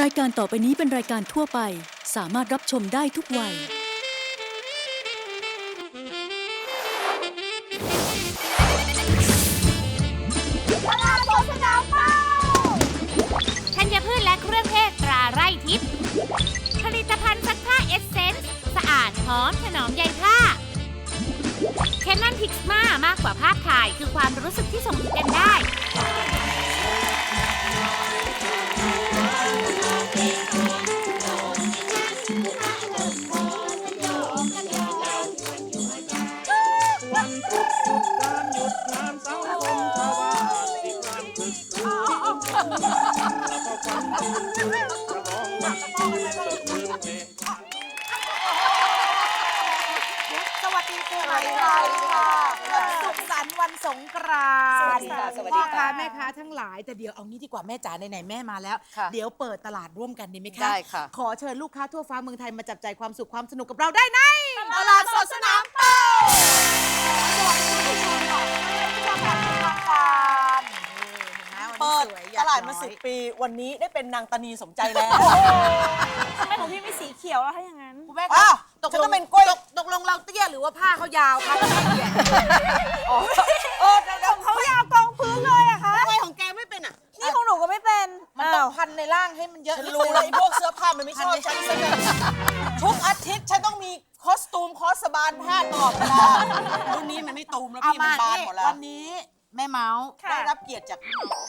รายการต่อไปนี้เป็นรายการทั่วไป สามารถรับชมได้ทุกวัยธัญพืชและเครื่องเทศตราไร่ทิพย์ผลิตภัณฑ์ซักผ้าเอสเซนส์สะอาดหอมถนอมใยผ้าแคนนอนพิกซ์มามากกว่าภาพถ่ายคือความรู้สึกที่ส่งถึงกันได้ สวัสดีค่ะสุขสันต์วันสงกรานต์สวัสดีค่ะพ่อค้าแม่ค้าทั้งหลายแต่เดี๋ยวเอางี้ดีกว่าแม่จ๋าไหนๆแม่มาแล้ว ค่ะเดี๋ยวเปิดตลาดร่วมกันดีไหมคะได้ค่ะ ขอเชิญลูกค้าทั่วฟ้าเมืองไทยมาจับใจายความสุขความสนุกกับเราได้ในตลาดสดสนามเป้าสวัสดีคุณผู้ชมค่ะผู้ชมแบบเป็นทางการนี่เห็นไหมวันเปินี้ดตลาดมาสิบปี วันนี้ได้เป็นนางตานีสมใจแล้วทำไมของพี่ไม่สีเขียวแล้วถ้าอย่างนั้น คุณแม่อ้าวตกฉันลก็งเป็นกล้วย ตกลงเรา รือว่าผ้าเขายาวคะเออเดี๋ยวเดี๋ยวเขายาวกองพื้นเลยอะคะทำไมของแกไม่เป็นอะ นี่ของหนูก็ไม่เป็นมันต้องพันในร่างให้มันเยอะฉันนิดรู้นึงเลยไอ้พวกเสื้อผ้ามันไม่ชอบฉันซะเลยทุกอาทิตย์ฉันต้องมีคอสตูมคอสบานผ้าตลอดเวลารุ่นนี้มันไม่ตูมแล้วเอาพี่มัมานบานนี่หมดแล้ววันนี้ แม่เมาส์ค่ะได้รับเกียรติจาก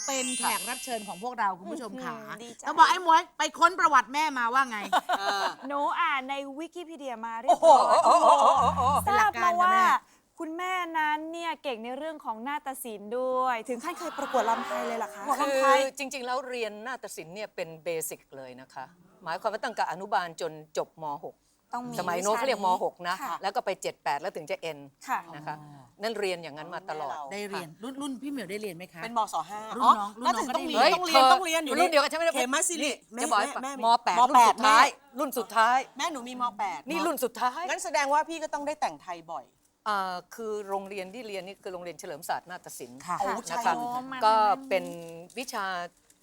เป็นแขกรับเชิญของพวกเราคุณผู้ชมขาดีใจต้องบอกไอ้หมวยไปค้นประวัติแม่มาว่าไงเออหนูอ่านในวิกิพีเดียมาเรียโอ้บโหร้อยโอ้โหโอ้โหโอ้โหทราบมาว่าเป็นหลักการค่ะแม่คุณแม่นั้นเนี่ยเก่งในเรื่องของนาฏศิลป์ด้วย ถึงขั้นเคยประกวดลำไทยเลยเหรอคะคือจริง ๆ แล้วเรียนนาฏศิลป์เนี่ยเป็นเบสิกเลยนะคะ หมายความว่าตั้งแต่อนุบาลจนจบม ต้องมี .6 สมัยโน้นเขาเรียกม .6 นะค่ะแล้วก็ไป 7-8 แล้วถึงจะเอ็นค่ะ นะคะนั่นเรียนอย่างนั้นมาตลอด ได้เรียนรุ่นรุ่นพี่เหมียวได้เรียนไหมคะ เป็นมศห้ารุ่นน้องรุ่นน้องถึงก็ต้องได้เรียนเรียนต้องเรียนต้องเรียนอยู่รุ่นเดียวกันใช่ไหมเขมสิริแม่จะบอกให้แม่มแม่8รุ่นสุดท้าย รุ่นสุดท้าย แม่หนูมีมแปดนี่รุ่นสุดท้ายงั้นแสดงว่าพี่ก็ต้องได้แต่งไทยบ่อย อ่าคือโรงเรียนที่เรียนนี่คือโรงเรียนเฉลิมศาสตร์นาฏศิลป์ค่ะ โอ้ใช่ นะคะอ๋อมันก็มันเป็นวิชา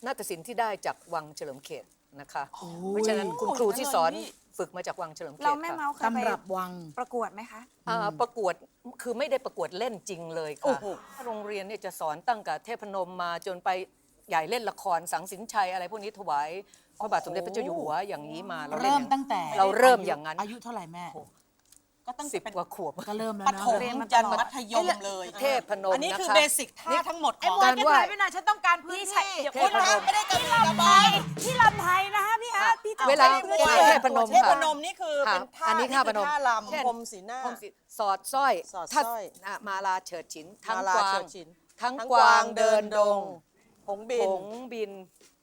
นาฏศิลป์ที่ได้จากวังเฉลิมเขตนะคะ เพราะฉะนั้นคุณครูที่สอน ฝึกมาจากวังเฉลิมเขเราตแม่ค่ะ เมาส์เคยไปตำรับวัง ประกวดไหมคะ อ่าประกวดคือไม่ได้ประกวดเล่นจริงเลยโอ้ค่ะโห โรงเรียนเนี่ยจะสอนตั้งแต่เทพนมมาจนไปใหญ่เล่นละครสังสินชัยอะไรพวกนี้ถวายพระบาทสมเด็จพระเจ้าอยู่หัวอย่างนี้มาเราเล่นเริ่อมย่างตั้งแต่เราเริ่มอย่างนั้นอายุเท่าไหร่แม่ ก็ตั้งสิบเป็นกว่าขวบ ก็เริ่มแล้วปเนฐอะมเรียนมาตลอดจันมัธยมเลยเทพนมอันนี้คือนะคะ เบสิกท่าทั้งหมดไอ้ขหองมวยการจะไหว้ถอยไปไหนฉันต้องการพื้นพี่ที่ใช่เดี๋ยวเทคุพณนม ไม่ได้กระบี่กระบไทอยยที่ลำไทยนะคะพี่อาร์ตพี่จะ เวลาไปเวลาเทพนมเทพค่ะ นมนี่คือค่ะเป็นท่าอันนี้ท่าพนม ท่าเช่นลำพรมสีหน้า พรมสีสอดสร้อยสอดถ้าสร้อยอะมาลาเฉิดฉิน ทั้งมากลาวาเฉิง ดฉินทั้งทั้งกกวาวางงเดินดงผงบินผงบิน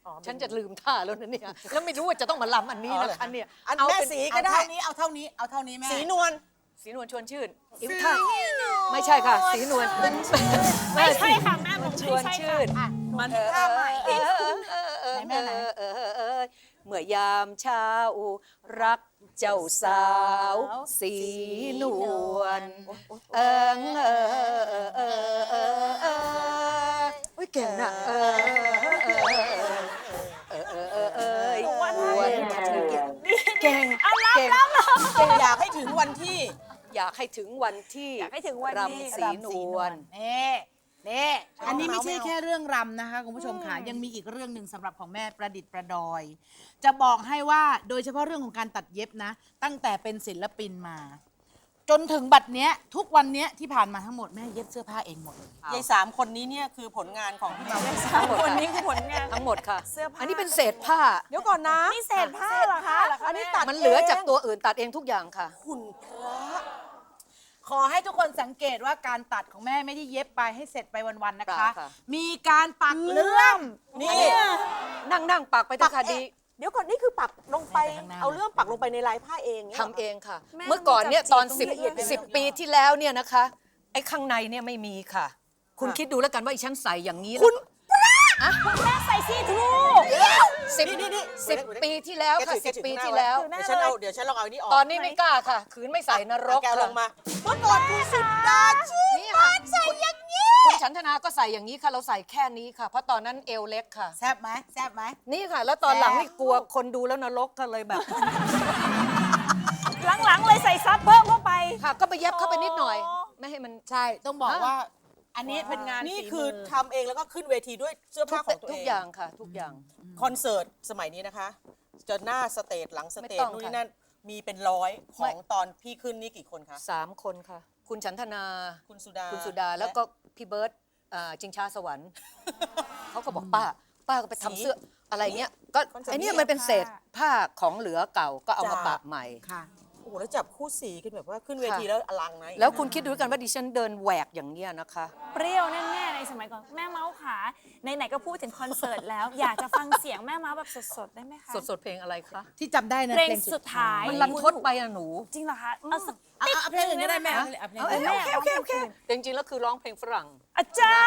อ๋อฉันจะลืมท่าแล้วนะเนี่ย แล้วไม่รู้ว่าจะต้องมาลำอันนี้อ๋อนะเหรอคะเนี่ยอันเอาแม่เป็นสีเอาก็ได้เท่านี้เอาเท่านี้เอาเท่านี้แม่ สีนวล สีนวลชวนชื่นอิวท่าไม่ใช่ค่ะ สีนวลไม่ใช่ค่ะแม่ผมชไม่วนใช่ชื่ค่ะนมันเออท่าใหม่ เออเออเออไหนแม่ไหนเออเออเออ เมื่อยามเช้า รักเจ้าสาว สีนวลเออเออเออเออเออเอออุ้ยเก่งน่ะเออเออเออเออเออเออวันเก่งเก่งอยากให้ถึงวันที่ อยากให้ถึงวันที่อยากให้ถึงวันนี้รำสีนวลเน่เน่อันนี้ไม่ใช่ไม่เอาแค่เรื่องรำนะคะคุณผู้ชมค่ะยังมีอีกเรื่องหนึ่งสำหรับของแม่ประดิษฐ์ประดอย จะบอกให้ว่าโดยเฉพาะเรื่องของการตัดเย็บนะ ตั้งแต่เป็นศิลปินมา จนถึงบัดเนี้ย ทุกวันเนี้ยที่ผ่านมาทั้งหมดแม่เย็บเสื้อผ้าเองหมดเลยยายสามคนนี้เนี่ยคือผลงานของพี่เมาทั้งหมดวันค่ะนี้คือผลงาน ทั้งหมดค่ะเสื้อผ้า อันนี้เป็นเศษผ้า เดี๋ยวก่อนนะนี่เศษผ้าเหรอคะอันนี้ตัดมันเหลือจากงตัวอื่นตัดเองทุกอย่างค่ะคุณพระ ขอให้ทุกคนสังเกตว่าการตัดของแม่ไม่ได้เย็บไปให้เสร็จไปวันๆนะคะ ค่ะ มีการปักเลื่อมนี่ นั่งนั่งปักไปเถอะค่ะดีเดี๋ยวก่อนนี่คือปักลงไปแม่ไปข้างหน้า เอาเรื่องปักลงไปในลายผ้าเองนี่ยทำเองค่ะ แม่เมื่อก่อนเนี่ยจับตอนจีบตรงละเอียด10 10 ปีที่แล้วเนี่ยนะคะ ไอ้ข้างในเนี่ยไม่มีค่ะ คุณคิดดูแล้วกันว่าอีฉันใส่อย่างนี้คุณ คุณแม่ใส่ซีทรูสิบนี่นี่สิบปีที่แล้วค่ะแกถือสิบแกถือปีข้างหน้าที่แล้วไเดี๋ยวฉันเอาเดี๋ยวฉันลองเอาอันนี้ออกตอนนี้ไม่กล้าค่ะขืนไม่ใส่นรกแกเอาลค่ะงมาเมื่อก่อนคุณสุดาชื่นนี่ค่ะใส่อย่างนี้คคุณฉันธนาก็ใส่อย่างนี้ค่ะ เราใส่แค่นี้ค่ะ เพราะตอนนั้นเอวเล็กค่ะ แซบไหมแซบไหม นี่ค่ะ แล้วตอนหลังแซ่บนี่กลัวคนดูแล้วนรกกันเลยแบบ หลังๆเลยใส่ซับเพิ่มเข้าไป ค่ะ ก็ไปเย็บเข้าไปนิดหน่อยอ๋อไม่ให้มันใช่ ต้องบอกอะว่า อันนี้เป็นงานนี่ฝีคือมืทำเองแล้วก็ขึ้นเวทีด้วยเสื้อทุผ้ากของตัวเองทุกอย่างค่ะ ทุกอย่าง คอนเสิร์ตสมัยนี้นะคะจะหน้าสเตจหลังสเตจไม่ต้องนู่นค่ะนี่นั่นมีเป็นร้อยขไม่ องตอนพี่ขึ้นนี่กี่คนคะสามคนค่ะ คุณฉันธนา คุณสุดาคุณสุดาแล้วก็พี่เบิร์ตอ่าจิงชาสวรรค์เขาก็บอกป้า ป้าก็ไปทำเสื้ออะไรเงี้ยก็คอนเสิร์ตไอ้เนี่ยนี้มันเป็นเศษผ้าของเหลือเก่าก็เอามาจ้ะปะใหม่ ค่ะโอ้โหแล้วจับคู่สีกันแบบว่าขึ้นเวทีค่ะแล้วอลังนะแล้วคุณคิดดูกันว่าดิฉันเดินแหวกอย่างเนี้ยนะคะ เปรี้ยวแน่ๆในสมัยก่อนแม่เมาส์ขาไหนๆก็พูดถึงคอนเสิร์ตแล้ว อยากจะฟังเสียงแม่เมาส์แบบสดๆได้ไหมคะสดๆเพลงอะไรคะ ที่จำได้นะเพลงสุดท้ายมันรันทดไปอะหนู จริงเหรอคะเอาสักเอาเอาเอาเพลงอื่นก็ได้แม่ฮะเอาเพลงเอาอื่นเอาโอเคโอเคโอเคแต่จริงๆแล้วคือร้องเพลงฝรั่งอาจา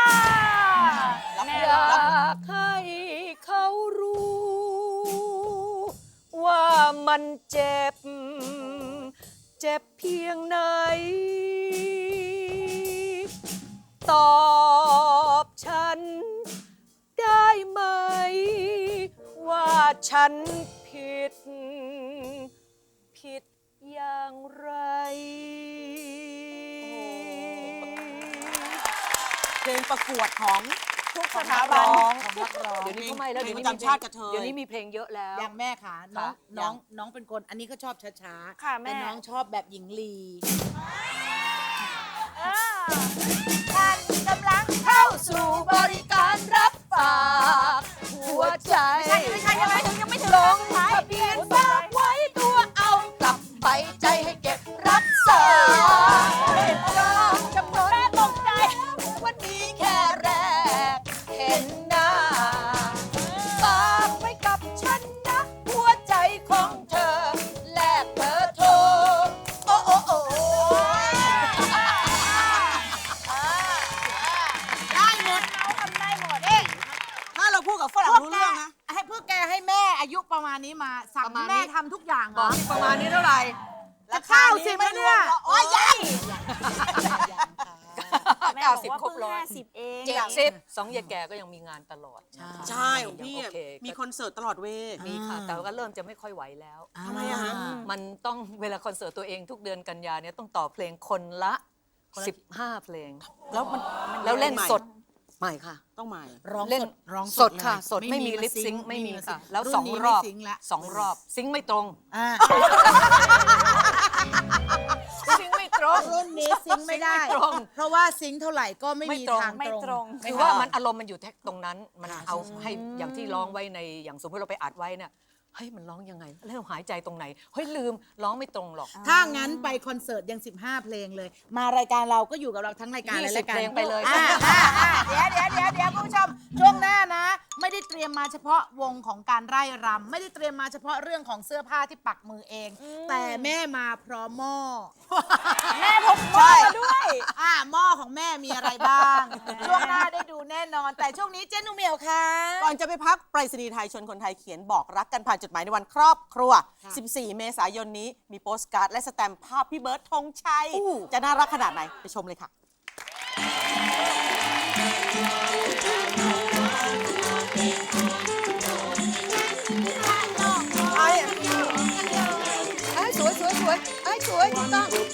รย์แม่อยร้องากให้เขารู้ ว่ามันเจ็บ เจ็บเพียงไหน ตอบฉัน ได้ไหม ว่าฉันผิด ผิดอย่างไร เพลงประกวดของ ทุกสของถานักบัร้นองของนักร้องเดี๋ยวนี้ก็ไม่แล้วเพลงเดี๋ยวนี้ประจำชาติกระเทยเดี๋ยวนี้มีเพลงเยอะแล้ว อย่างแม่ค่ะน้องค่ะน้องยังน้องเป็นคน อันนี้ก็ชอบช้าๆค่ะแม่ แต่น้องชอบแบบหญิงลีอ่ากำลัง รั่งพวกรู้แกเรื่องนะ ให้พวกแกให้แม่อายุประมาณนี้มาสั่งประมาให้ณนี้ แม่ทำทุกอย่างเหรบออกประมาณนี้เท่าไหร่จะเข้าสิบไหมเนี่ย โอ้ยยัยแม่เก้าบอกสิบว่าครบเพิ่งร้อยห้าสิบเองเจ็ดสิบสองยายแก่ก็ยังมีงานตลอดนะคะใช่ของพี่ยังอะโอเคมีคอนเสิร์ตตลอดเวย์ มีค่ะ แต่ว่าก็เริ่มจะไม่ค่อยไหวแล้ว ทำไมอะฮะ มันต้องเวลาคอนเสิร์ตตัวเองทุกเดือนกันยาเนี่ยต้องต่อเพลงคนละ 15 เพลง แล้วมันแล้วเล่นใหม่สด ใหม่ค่ะ ต้องใหม่ ร้องเล่นสดร้องสดค่ะเลยสดไม่มีาลิปซิซิงงค์ไม่มีาค่ะซิงแล้วรุ่สนองนี้รอบไม่ซิงค์ละสองรอบซิงค์ไม่ตรงอ่าซิงค์ไม่ตรง รุ่นนี้ซิงค์ไม่ได้ ซิงค์ไม่ตรง เพราะว่าซิงค์เท่าไหร่ก็ไม่ไม่มีตรงทางไม่ตรงตรงคือว่ามันอารมณ์มันอยู่แท็กตรงนั้น มันค่ะเอาให้อย่างที่ร้องไว้ในอย่างสมมติเราไปอัดไว้เนี่ย เฮ้ยมันร้องยังไง แล้วเราหายใจตรงไหน เฮ้ยลืมร้องไม่ตรงหรอก ถ้างั้นไปคอนเสิร์ตยัง 15 เพลงเลย มารายการเราก็อยู่กับเราทั้งรายการยี่และสิบรายการเพลงไปเลย อ่าอ่าอ่าเดี๋ยวเดี๋ยวเดี๋ยวเดี๋ยวคุณผู้ชมช่วงหน้านะไม่ได้เตรียมมาเฉพาะวงของการไร่รำไม่ได้เตรียมมาเฉพาะเรื่องของเสื้อผ้าที่ปักมือเอง แต่แม่มาพร้อมหม้อแม่พกหม้อมาด้วย อ่าหม้อของแม่มีอะไรบ้าง ช่วงหน้าได้ดูแน่นอน แต่ช่วงนี้เจ๊นุ่มเหมียวค่ะ ก่อนจะไปพักไปรษณีย์ไทยชวนคนไทยเขียนบอกรักกันผ่านจดหมายในวันครอบครัว 14 เมษายนนี้มีโปสการ์ดและสแตมป์ภาพพี่เบิร์ดธงชัย จะน่ารักขนาดไหน ไปชมเลยค่ะ สวยถูกต้อง